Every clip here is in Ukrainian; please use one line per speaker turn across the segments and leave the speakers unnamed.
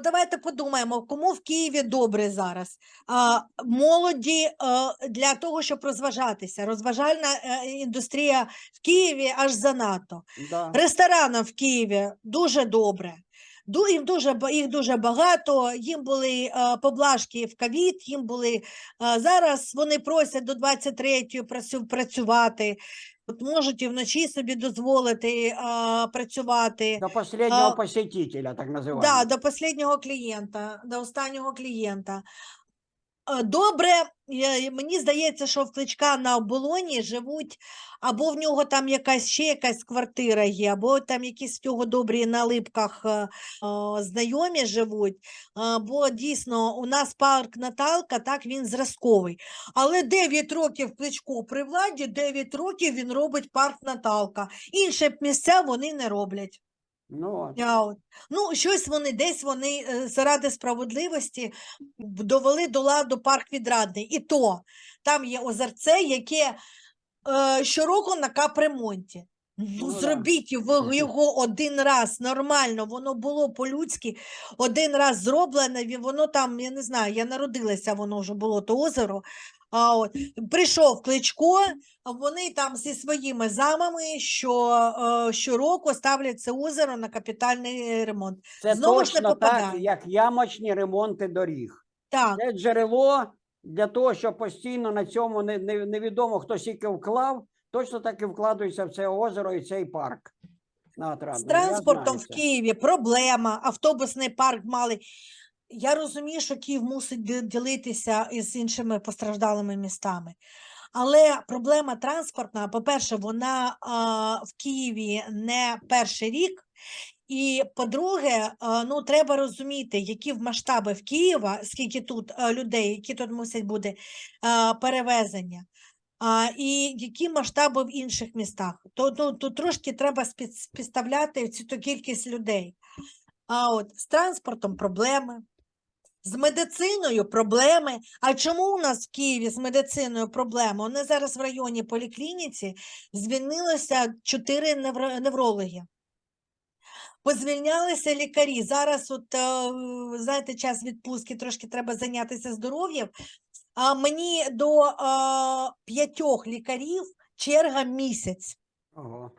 от давайте подумаємо, кому в Києві добре зараз. А, молоді а, для того, щоб розважатися. Розважальна а, індустрія в Києві аж занадто.
Да.
Ресторанам в Києві дуже добре. Їм дуже, їх дуже багато, їм були е, поблажки в ковід, їм були е, зараз вони просять до 23-ї працю- працювати, от можуть і вночі собі дозволити е, працювати.
До
останнього
посетителя, так называемого.
Да, до останнього клієнта, до останнього клієнта. Е, Добре, е, мені здається, що в Кличка на оболоні живуть, або в нього там якась ще якась квартира є, або там якісь в нього добрі на липках е, е, знайомі живуть. е, Бо дійсно у нас парк Наталка, так він зразковий. Але 9 років Кличко при владі, 9 років він робить парк Наталка. Інші місця вони не роблять.
Ну, от.
От. Ну, щось вони десь вони е, заради справедливості довели до ладу парк відрадний. І то там є озерце, яке е, щороку на капремонті. Ну,
Ну, да.
зробіть його, його один раз нормально, воно було по-людськи, один раз зроблене, воно там, я не знаю, я народилася, воно вже було то озеро. А от, прийшов Кличко, а вони там зі своїми замами, що е, щороку ставлять це озеро на капітальний ремонт.
Це
Знову ж не
точно так,
попадає.
як ямочні ремонти доріг.
Так,
Це джерело для того, щоб постійно на цьому не, не, невідомо хто скільки вклав, точно так і вкладується в це озеро і цей парк. На
з транспортом в. Києві проблема, автобусний парк мали. Я розумію, що Київ мусить ді- ділитися із іншими постраждалими містами. Але проблема транспортна, по-перше, вона а, в Києві не перший рік. І по-друге, ну треба розуміти, які в масштаби в Києва, скільки тут людей, які тут мусять бути перевезення, і які масштаби в інших містах. То, то, то трошки треба спід- співставляти цю кількість людей. А от з транспортом проблеми, з медициною проблеми. А чому у нас в Києві з медициною проблеми? Вони зараз в районі поліклініці звільнилося чотири невро- неврологи. Позвільнялися лікарі. Зараз, от, е, знаєте, час відпустки, трошки треба зайнятися здоров'ям. А мені до е, п'ятьох лікарів черга місяць
Ого.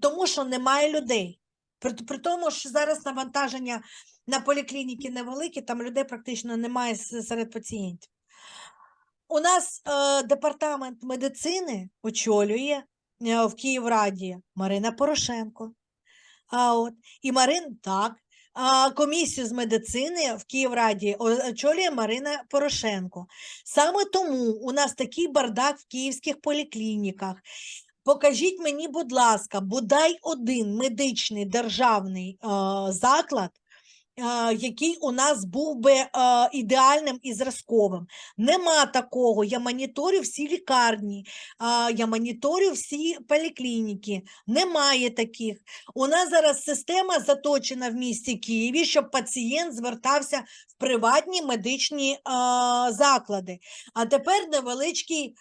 тому що немає людей. При, при тому, що зараз навантаження на поліклініки невеликі, там людей практично немає серед пацієнтів. У нас е, департамент медицини очолює е, в Київраді Марина Порошенко. А от, і Марин так. А комісію з медицини в Київраді очолює Марина Порошенко. Саме тому у нас такий бардак в київських поліклініках. Покажіть мені, будь ласка, бодай один медичний державний е, заклад, е, який у нас був би е, ідеальним і зразковим. Нема такого. Я моніторю всі лікарні, е, я моніторю всі поліклініки. Немає таких. У нас зараз система заточена в місті Києві, щоб пацієнт звертався в приватні медичні е, заклади. А тепер невеличкий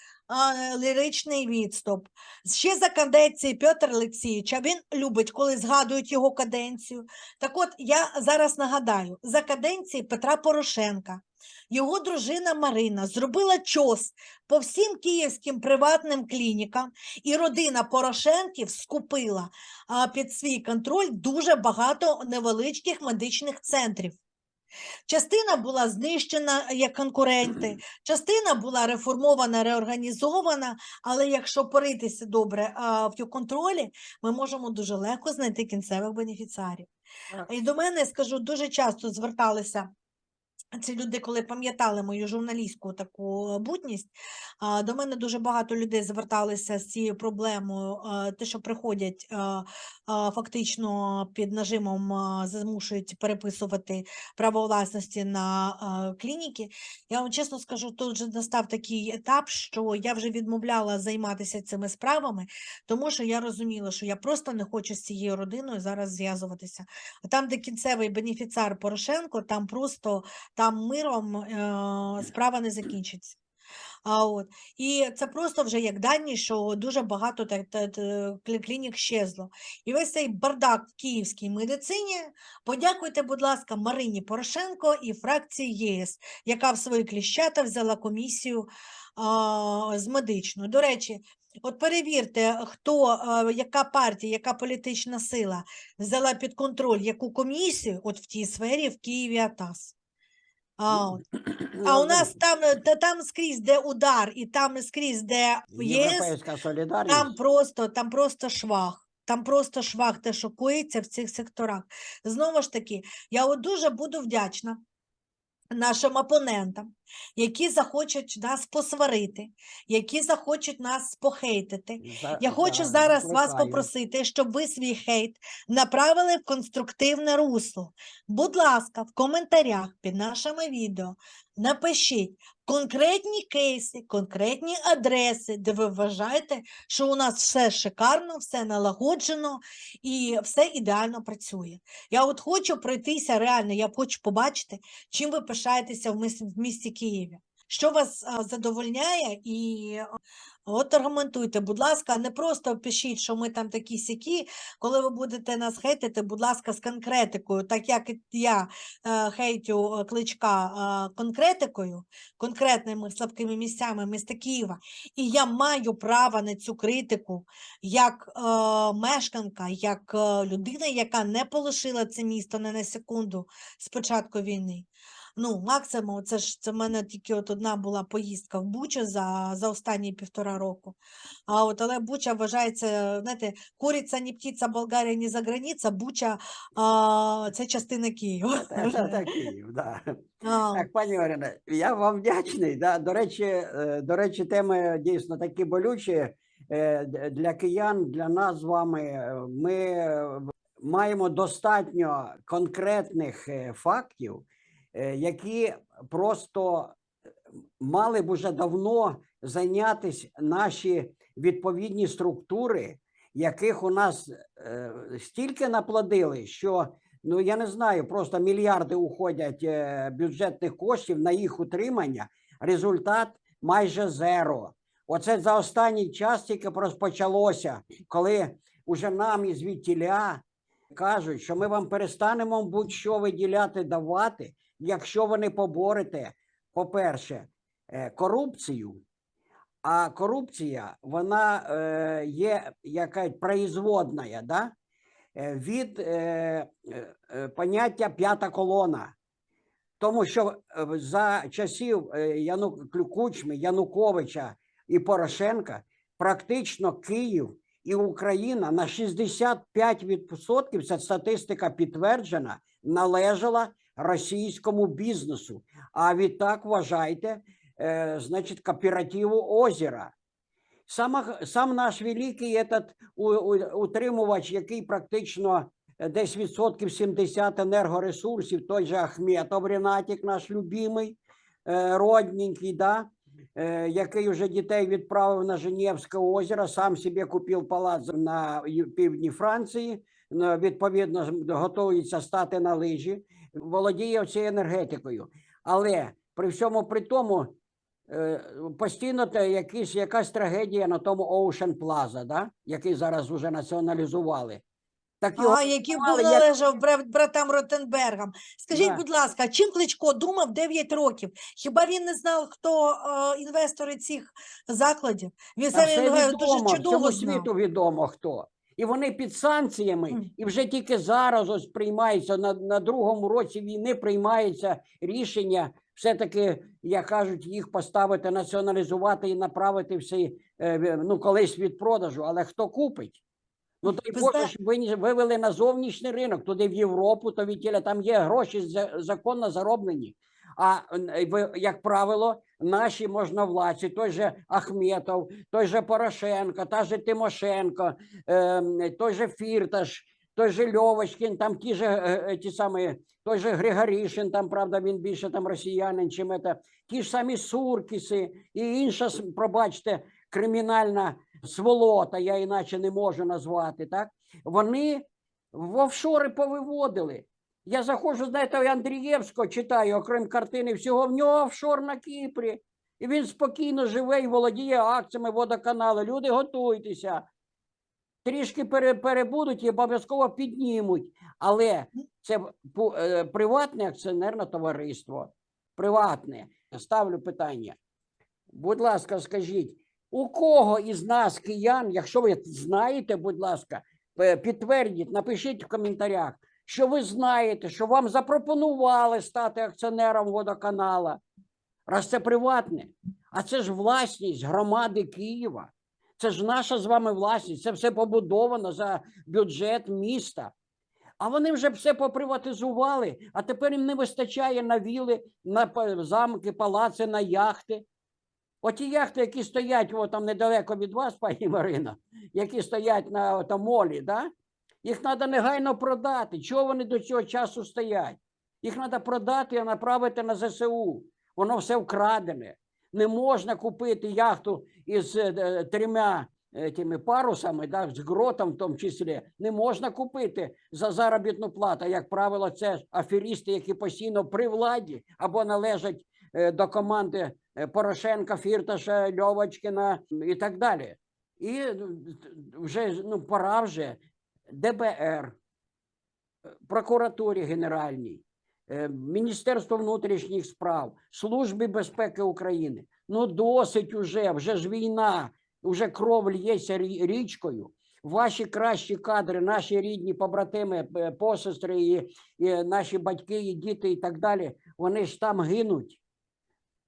ліричний відступ. Ще за каденції Петра Олексійовича, він любить, коли згадують його каденцію. Так от я зараз нагадаю, за каденції Петра Порошенка його дружина Марина зробила чос по всім київським приватним клінікам, і родина Порошенків скупила під свій контроль дуже багато невеличких медичних центрів. Частина була знищена як конкуренти, частина була реформована, реорганізована, але якщо поритися добре а, в контролі, ми можемо дуже легко знайти кінцевих бенефіціарів. І до мене, скажу, дуже часто зверталися ці люди, коли пам'ятали мою журналістську таку бутність, до мене дуже багато людей зверталися з цією проблемою, те, що приходять а, фактично під нажимом, змушують переписувати право власності на клініки. Я вам чесно скажу, тут вже настав такий етап, що я вже відмовляла займатися цими справами, тому що я розуміла, що я просто не хочу з цією родиною зараз зв'язуватися. А там, де кінцевий бенефіціар Порошенко, там просто там миром е, справа не закінчиться. А от і це просто вже як дані, що дуже багато та, та, та, клінік щезло. І весь цей бардак в київській медицині. Подякуйте, будь ласка, Марині Порошенко і фракції ЄС, яка в свої кліщата взяла комісію а, з медичну. До речі, от перевірте, хто, а, яка партія, яка політична сила взяла під контроль яку комісію, от в тій сфері в Києві АТАС. А, а у нас там, та, там скрізь, де удар, і там скрізь, де ЄС,
Європейська солідарність.
там просто, там просто швах. Там просто швах те, що коїться в цих секторах. Знову ж таки, я от дуже буду вдячна нашим опонентам, які захочуть нас посварити, які захочуть нас похейтити.
За-
Я хочу
за-
зараз вас попросити, щоб ви свій хейт направили в конструктивне русло. Будь ласка, в коментарях під нашими відео напишіть конкретні кейси, конкретні адреси, де ви вважаєте, що у нас все шикарно, все налагоджено і все ідеально працює. Я от хочу пройтися реально, я хочу побачити, чим ви пишаєтеся в місті, Києві. Що вас задовольняє, і от аргументуйте, будь ласка, не просто пишіть, що ми там такі сякі. Коли ви будете нас хейтити, будь ласка, з конкретикою, так як я е, хейтю е, кличка е, конкретикою, конкретними слабкими місцями міста Києва, і я маю право на цю критику як мешканка, як людина, яка не полишила це місто не на секунду з початку війни. Ну, максимум, це ж це в мене тільки от одна була поїздка в Бучу за, за останні півтора року. А от але Буча вважається, знаєте, куриця, не птиця, Болгарія, не за границя, Буча а, це частина Києва.
Це, це, це Київ, да.
А,
Так, пані Оріна, я вам вдячний. Да. До речі, е, до речі, теми дійсно такі болючі е, для киян, для нас з вами. Е, Ми маємо достатньо конкретних фактів, які просто е, мали б уже давно зайнятися наші відповідні структури, яких у нас е, стільки наплодили, що ну я не знаю, просто мільярди уходять е, бюджетних коштів на їх утримання. Результат майже зеро. Оце за останній час тільки розпочалося, коли уже нам із звідтіля кажуть, що ми вам перестанемо будь-що виділяти давати, якщо ви не поборете, по-перше, е, корупцію. А корупція, вона е, є яка производна, да? е, від поняття п'ята колона. Тому що за часів Яну Клю- Кучми, Януковича і Порошенка практично Київ і Україна на 65%, ця статистика підтверджена, належала російському бізнесу. А відтак вважайте, е, значить, кооперативу озера. Сам, сам наш великий этот, утримувач, який практично е, десь відсотків 70 енергоресурсів, той же Ахметов Ренатік, наш любимий, е, родненький, да? Е, який вже дітей відправив на Женевське озеро, сам собі купив палац на півдні Франції, відповідно готується стати на лижі, володіє цією енергетикою. Але при всьому при тому, е, постійно те якісь, якась трагедія на тому Ocean Plaza, да? який зараз вже націоналізували. Так його
а, який був
але як-
належав братам Ротенбергам. Скажіть,
Да.
будь ласка, чим Кличко думав 9 років? Хіба він не знав, хто е, інвестори цих закладів? Він
Та
сам
все
він, е,
відомо,
дуже чудово знав.
світу відомо хто. І вони під санкціями,
Мгм.
і вже тільки зараз ось приймається на, на другому році війни приймається рішення все-таки, як кажуть, їх поставити, націоналізувати і направити всі, е, ну, колись від продажу. Але хто купить? Ну, дай
Ви
Боже,
зна-
щоб ви вивели на зовнішній ринок, туди в Європу, то відтіля там є гроші за- законно зароблені. А е, ви- як правило, наші можновладці, той же Ахметов, той же Порошенко, та же Тимошенко, ем, той же Фірташ, той же Льовочкін, там ті же е, е, ті самі, той же Григорішин, там правда він більше там росіянин, чим це, ті ж самі Суркіси і інша, с- пробачте, кримінальна сволота, я іначе не можу назвати, так? Вони в офшори повиводили. Я заходжу, знаєте, Андрієвського читаю, окрім картини, всього в нього офшор на Кіпрі. І він спокійно живе і володіє акціями водоканалу. Люди готуйтеся. Трішки перебудуть і обов'язково піднімуть. Але це е, приватне акціонерне товариство. Приватне. Ставлю питання. Будь ласка, скажіть, у кого із нас, киян, якщо ви знаєте, будь ласка, е, підтвердіть, напишіть в коментарях, що ви знаєте, що вам запропонували стати акціонером водоканала. Раз це приватне, а це ж власність громади Києва. Це ж наша з вами власність, це все побудовано за бюджет міста. А вони вже все поприватизували, а тепер їм не вистачає на віли, на замки, палаци, на яхти. Оті яхти, які стоять там недалеко від вас, пані Марина, які стоять на там, молі, да? їх треба негайно продати. Чого вони до цього часу стоять? Їх треба продати і направити на ЗСУ. Воно все вкрадене. Не можна купити яхту із е, е, трьома е, тими парусами, да, з гротом в тому числі. Не можна купити за заробітну плату. Як правило, це аферісти, які постійно при владі або належать до команди Порошенка, Фірташа, Льовочкіна і так далі. І е, вже ну, пора вже ДБР, е, прокуратурі Генеральній, е, Міністерство внутрішніх справ, Службі безпеки України. Ну, досить уже, вже ж війна, вже кров лється річкою. Ваші кращі кадри, наші рідні побратими, е, посестри, і, і наші батьки, і діти, і так далі, вони ж там гинуть.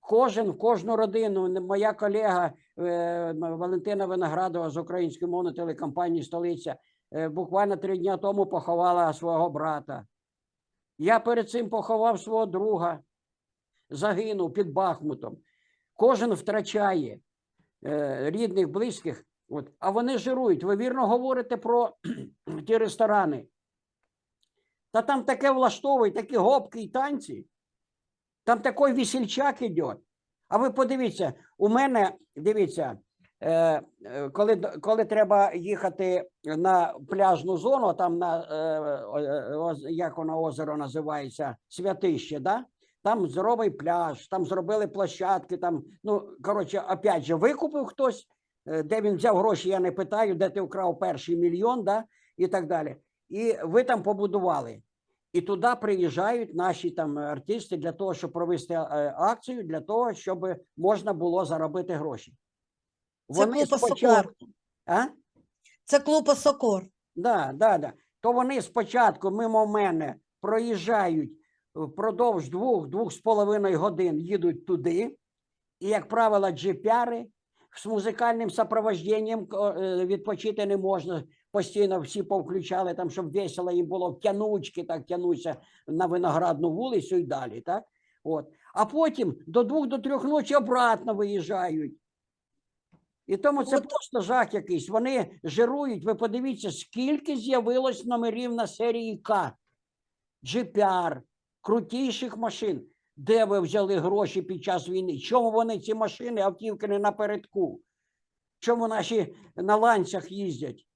Кожен в кожну родину. Моя колега е, Валентина Виноградова з української мовної телекомпанії Столиця е, буквально три дні тому поховала свого брата. Я перед цим поховав свого друга, загинув під Бахмутом. Кожен втрачає е, рідних, близьких, от, а вони жирують. Ви вірно говорите про ті ресторани. Та там таке влаштовують, такі гопки і танці. Там такий весельчак іде. А ви подивіться, у мене, дивіться, е, е, коли, коли треба їхати на пляжну зону, там на е, як воно озеро називається, святище, да? там здоровий пляж, там зробили площадки, там, ну, коротше, опять же, викупив хтось, де він взяв гроші, я не питаю, де ти вкрав перший мільйон, да? і так далі. І ви там побудували. І туди приїжджають наші там артисти для того, щоб провести е, акцію, для того, щоб можна було заробити гроші.
Це клуб
спочатку, а?
Це клуб Осокор.
Да, да, да. То вони спочатку мимо мене проїжджають впродовж двох, двох з половиною годин їдуть туди, і, як правило, джипяри з музикальним супроводженням ко- е, відпочити не можна. Постійно всі повключали там, щоб весело їм було тянучки, так тянуться на виноградну вулицю і далі. Так? От. А потім до двох до трьох ночі обратно виїжджають. І тому це
От-
просто жах якийсь. Вони жирують. Ви подивіться, скільки з'явилось номерів на серії К, GPR, крутіших машин. Де ви взяли гроші під час війни? Чому вони ці машини, автівки не напередку? Чому наші на ланцях їздять?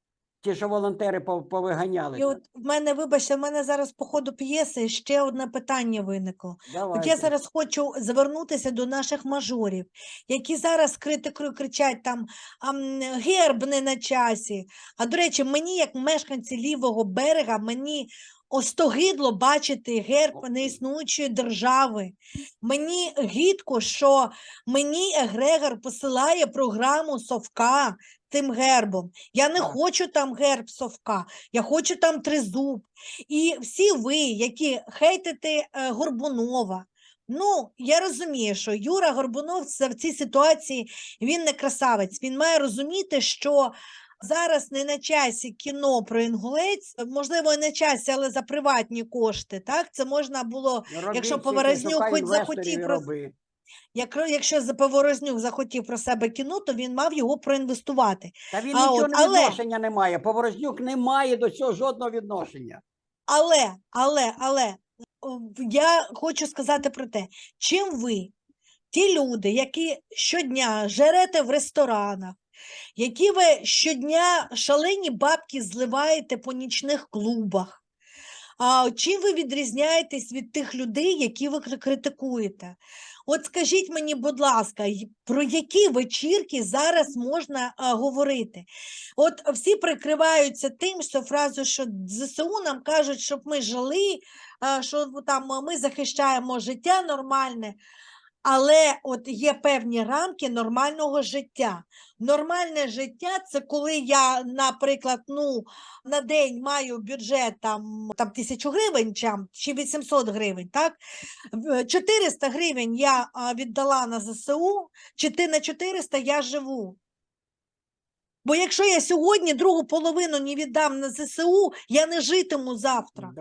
Ті, що волонтери повиганяли.
І от в мене, вибачте, в мене зараз по ходу п'єси ще одне питання виникло. От я зараз хочу звернутися до наших мажорів, які зараз критикою кричать там герб не на часі. А до речі, мені, як мешканці лівого берега, мені остогидло бачити герб неіснуючої держави. Мені гідко, що мені егрегор посилає програму Совка тим гербом. Я не хочу там герб Совка, я хочу там тризуб. І всі ви, які хейтите е, Горбунова, ну я розумію, що Юра Горбунов це в цій ситуації він не красавець. Він має розуміти, що зараз не на часі кіно про інгулець, можливо, і на часі, але за приватні кошти. Так, це можна було,
Робіть
якщо Поворознюк хоч захотів про- як, якщо Поворознюк захотів про себе кіно, то він мав його проінвестувати.
Та він
А
нічого
от, але-
відношення не має. Поворознюк не має до цього жодного відношення.
Але, але, але я хочу сказати про те, чим ви, ті люди, які щодня жерете в ресторанах, які ви щодня шалені бабки зливаєте по нічних клубах, А чим ви відрізняєтесь від тих людей, які ви критикуєте? От скажіть мені, будь ласка, про які вечірки зараз можна а, говорити? От всі прикриваються тим, що фразу, що ЗСУ нам кажуть, щоб ми жили, а, що там ми захищаємо життя нормальне. Але от є певні рамки нормального життя. Нормальне життя це коли я, наприклад, ну, на день маю бюджет там, там тисячу гривень чи 800 гривень, так? 400 гривень я віддала на ЗСУ, чи ти на 400 я живу. Бо якщо я сьогодні другу половину не віддам на ЗСУ, я не житиму завтра.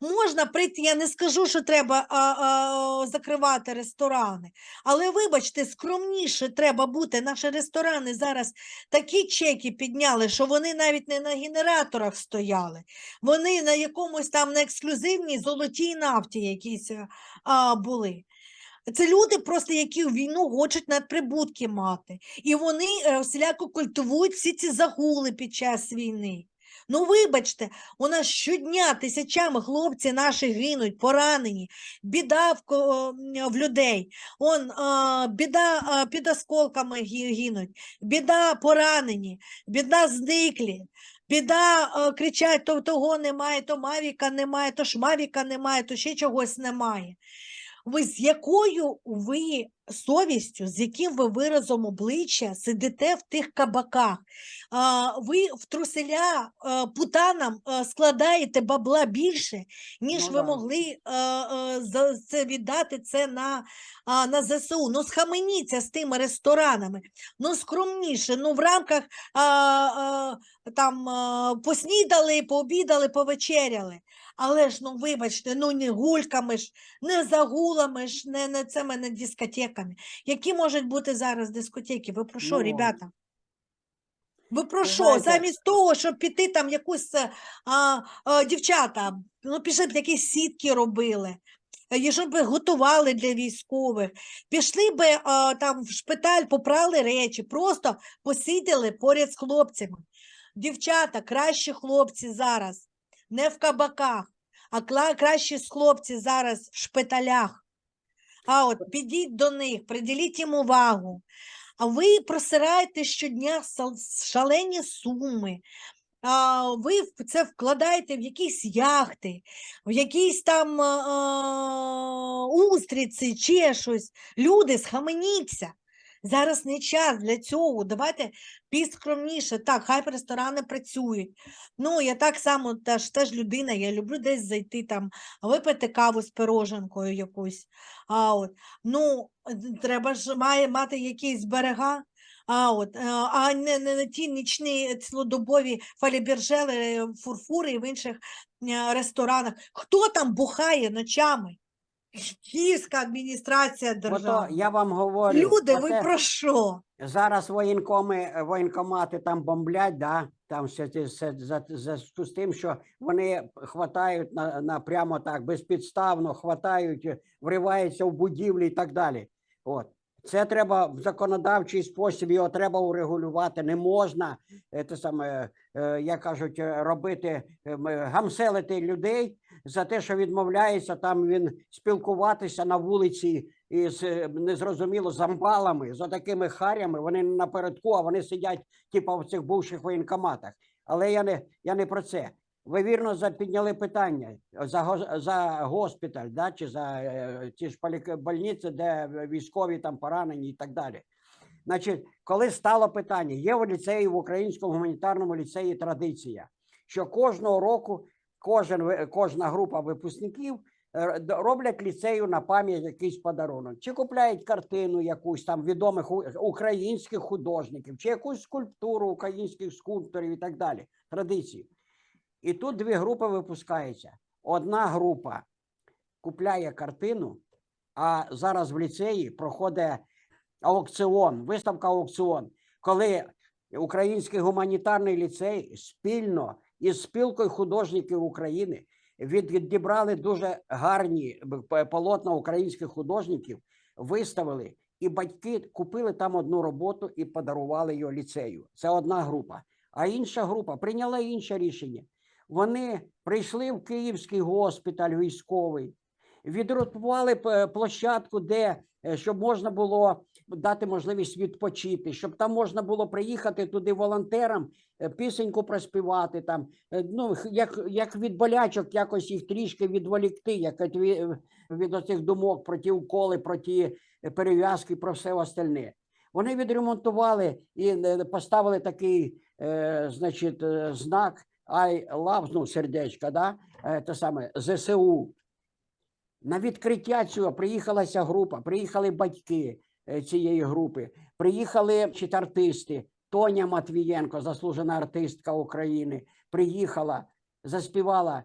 Можна прийти, я не скажу, що треба а, а, закривати ресторани, але вибачте, скромніше треба бути. Наші ресторани зараз такі чеки підняли, що вони навіть не на генераторах стояли. Вони на якомусь там на ексклюзивній золотій нафті якісь а, а, були. Це люди, просто які в війну хочуть надприбутки мати. І вони е, всіляко культивують всі ці загули під час війни. Ну, вибачте, у нас щодня тисячами хлопці наші гинуть, поранені, біда в, в людей, Он, біда під осколками гинуть, біда поранені, біда зниклі, біда кричать, то того немає, то мавіка немає, то шмавіка немає, то ще чогось немає. Ви з якою ви совістю, з яким ви виразом обличчя сидите в тих кабаках? Ви в труселя а, путанам а, складаєте бабла більше, ніж
Ну
ви
да.
могли а, це віддати це на, на ЗСУ. Ну, схаменіться з тими ресторанами. Ну, скромніше. Ну, в рамках там поснідали, пообідали, повечеряли. Але ж, ну, вибачте, ну не гульками ж, не загулами ж, не, не цими не дискотеками. Які можуть бути зараз дискотеки? Ви про що,
Ну,
ребята? Ви про що?
знаєте-
Замість того, щоб піти там якусь е, а, а, дівчата, ну пішли б якісь сітки робили. е, І щоб би готували для військових, пішли би а, там в шпиталь, попрали речі, просто посиділи поряд з хлопцями. Дівчата, кращі хлопці зараз, не в кабаках, а кращі хлопці зараз в шпиталях. А от підіть до них, приділіть їм увагу. А ви просираєте щодня шалені суми. А, ви це вкладаєте в якісь яхти, в якісь там а, устриці, чи щось. Люди, схаменіться. Зараз не час для цього. Давайте піскромніше. Так, хай ресторани працюють. Ну, я так само теж, теж людина, я люблю десь зайти там, випити каву з пироженкою якусь. А, от. Ну, треба ж має мати якісь берега. А, от, е, а не, не, не ті нічні цілодобові фалібіржели, е, фурфури і в інших е, ресторанах. Хто там бухає ночами? Київська адміністрація
Ото
держави.
я вам говорю.
Люди, ви про що?
Зараз воєнкоми, воєнкомати там бомблять, да? там все, це- все за, за, з тим, що вони хватають на, на прямо так безпідставно, хватають, е, вриваються в будівлі і так далі. От. Це треба в законодавчий спосіб, його треба урегулювати. Не можна е, те саме, як кажуть, е, робити е, е, гамселити людей за те, що відмовляється там він спілкуватися на вулиці із е, незрозуміло з амбалами, з такими харями. Вони не напередку, а вони сидять, типу, в цих бувших воєнкоматах. Але я не, я не про це. Ви вірно за- підняли питання за, за госпіталь, да, чи за е, ті ж больниці, де військові там поранені і так далі. Значить, коли стало питання, є в ліцеї в українському гуманітарному ліцеї традиція, що кожного року кожен, кожна група випускників е, роблять ліцею на пам'ять якийсь подарунок, чи купляють картину якусь там відомих українських художників, чи якусь скульптуру українських скульпторів і так далі. Традиції. І тут дві групи випускаються. Одна група купляє картину, а зараз в ліцеї проходить аукціон, виставка аукціон, коли Український гуманітарний ліцей спільно із спілкою художників України відібрали дуже гарні полотна українських художників, виставили, і батьки купили там одну роботу і подарували її ліцею. Це одна група. А інша група прийняла інше рішення. Вони прийшли в Київський госпіталь військовий, відротували п- площадку, де е, щоб можна було дати можливість відпочити, щоб там можна було приїхати туди волонтерам, е, пісеньку проспівати там. е, Ну, як, як від болячок, якось їх трішки відволікти, як від, від оцих думок про ті уколи, про ті е, перев'язки, про все остальне. Вони відремонтували і поставили такий, е, значить, знак I love, ну, сердечко, да? е, те саме ЗСУ. На відкриття цього приїхалася група, приїхали батьки цієї групи, приїхали значить, артисти. Тоня Матвієнко, заслужена артистка України, приїхала, заспівала.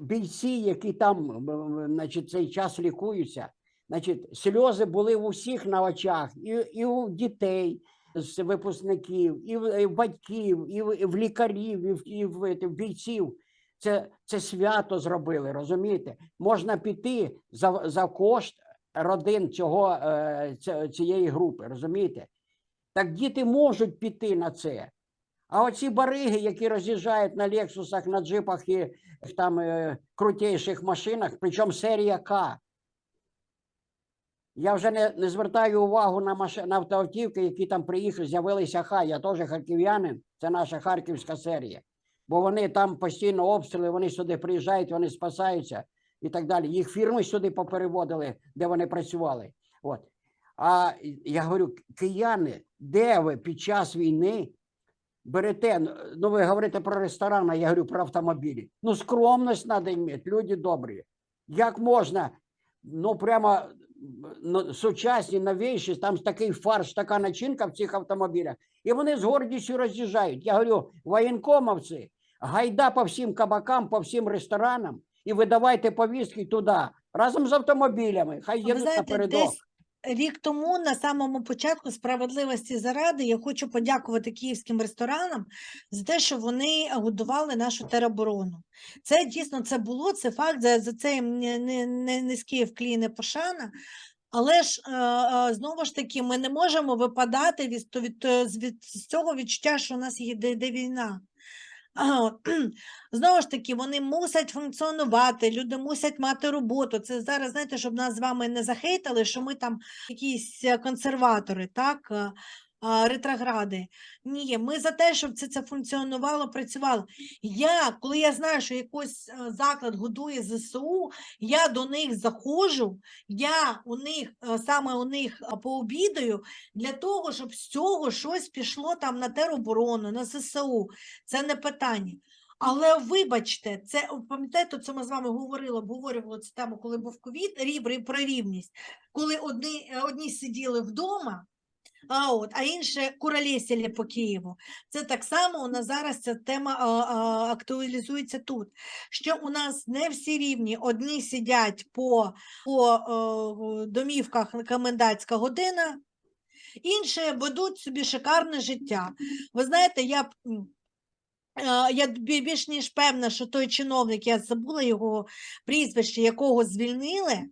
Бійці, які там м, значить, цей час лікуються, значить, сльози були у всіх на очах, і, і у дітей з випускників, і в, і батьків, і в, і в лікарів, і в, і в, е, в бійців. Це, це свято зробили, розумієте? Можна піти за, за кошт родин цього, е, цієї групи, розумієте? Так діти можуть піти на це. А оці бариги, які роз'їжджають на лексусах, на джипах і там е, крутейших машинах, причому серія К. Я вже не, не звертаю увагу на, маши, на автівки, які там приїхали, з'явилися хай. Я теж харків'янин, це наша харківська серія. Бо вони там постійно обстріли, вони сюди приїжджають, вони спасаються і так далі. Їх фірми сюди попереводили, де вони працювали. От. А я говорю, кияни, де ви під час війни берете, ну, ви говорите про ресторан, а я говорю про автомобілі. Ну, скромність треба мати, люди добрі. Як можна, ну прямо ну, сучасні, новіші, там такий фарш, така начинка в цих автомобілях, і вони з гордістю роз'їжджають. Я говорю, воєнкомовці, гайда по всім кабакам, по всім ресторанам і видавайте повістки туди разом з автомобілями. Хай їдуть
знаєте,
напередок.
десь рік тому, на самому початку справедливості заради, я хочу подякувати київським ресторанам за те, що вони годували нашу тероборону. Це дійсно це було, це факт, за, за це їм не, не, не низький вклін і пошана. Але ж е, е, знову ж таки, ми не можемо випадати від, від, з- від цього відчуття, що у нас є де, де війна. Знову ж таки, вони мусять функціонувати, люди мусять мати роботу. Це зараз, знаєте, щоб нас з вами не захейтали, що ми там якісь е, консерватори, так, ретрогради. Ні, ми за те, щоб це, це функціонувало, працювало. Я, коли я знаю, що якийсь е, заклад годує ЗСУ, я до них заходжу, я у них е, саме у них е, пообідаю для того, щоб з цього щось пішло там на тероборону, на ЗСУ. Це не питання. Але вибачте, це пам'ятаєте, це ми з вами говорили, обговорювали цю тему, коли був ковід, рів, про рівність, коли одні, одні сиділи вдома, а, от, а інше куролесили по Києву. Це так само у нас зараз ця тема а, а, актуалізується тут. Що у нас не всі рівні, одні сидять по, по а, домівках комендантська година, інші ведуть собі шикарне життя. Ви знаєте, я. Е, Я більш ніж певна, що той чиновник, я забула його прізвище, якого звільнили.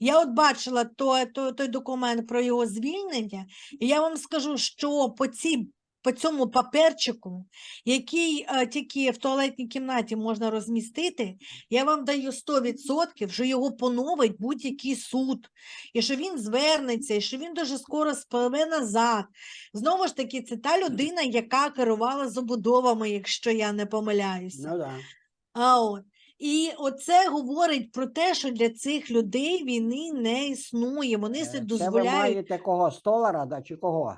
Я от бачила той, той, той документ про його звільнення, і я вам скажу, що по, цій, по цьому паперчику, який е, тільки в туалетній кімнаті можна розмістити, я вам даю 100%, що його поновить будь-який суд, і що він звернеться, і що він дуже скоро спливе назад. Знову ж таки, це та людина, яка керувала забудовами, якщо я не помиляюся.
Ну, да.
А от. І оце говорить про те, що для цих людей війни не існує. Вони
Е, Це ви
дозволяють.
маєте кого? Столара, да, чи кого?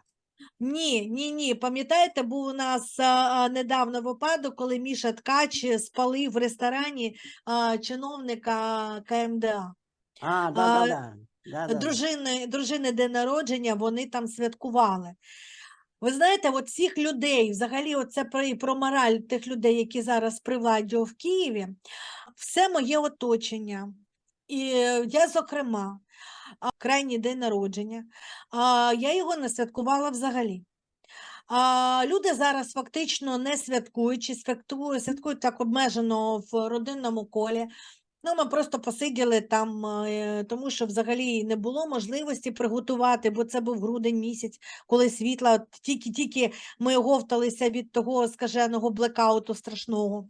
Ні, ні, ні. Пам'ятаєте, був у нас а, недавно випадок, коли Міша Ткач спалив в ресторані а, чиновника КМДА.
А, да, да,
А,
да. Да, да.
дружини, дружини день народження, вони там святкували. Ви знаєте, от цих людей, взагалі, оце про, про мораль тих людей, які зараз при владі в Києві, все моє оточення. І е, я, зокрема, а, крайній день народження, я його не святкувала взагалі. Люди зараз фактично не святкують, чи святкують, святкують так обмежено в родинному колі. Ну, ми просто посиділи там, е, тому що взагалі не було можливості приготувати, бо це був грудень місяць, коли світла, тільки-тільки ми оговталися від того скаженого блекауту страшного.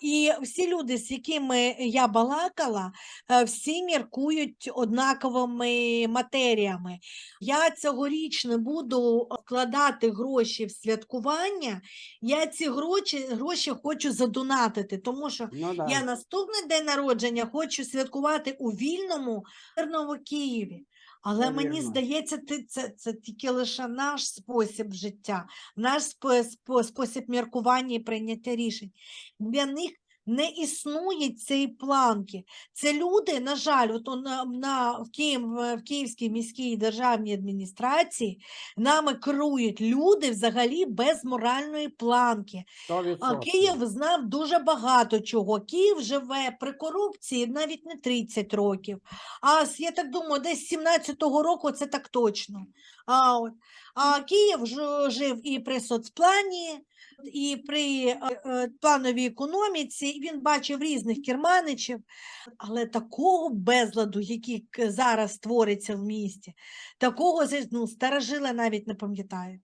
І всі люди, з якими я балакала, е, всі міркують однаковими матеріями. Я цьогоріч не буду вкладати гроші в святкування. Я ці гроші, гроші хочу задонатити, тому що
Ну, да.
я наступний день народження хочу святкувати у вільному Києві. Але
Це
мені здається, ти, це, це тільки лише наш спосіб життя, наш спо- спо- спосіб міркування і прийняття рішень. Для них не існує цієї планки. Це люди, на жаль, от на, на, в, Київ, в Київській міській державній адміністрації нами керують люди взагалі без моральної планки. А
100%.
Київ знав дуже багато чого. Київ живе при корупції навіть не 30 років. А я так думаю, десь з 17-го року це так точно. А, от. а Київ жив і при соцплані, і при е, е, плановій економіці. Він бачив різних керманичів, але такого безладу, який зараз твориться в місті, такого ну, старожила навіть не пам'ятають.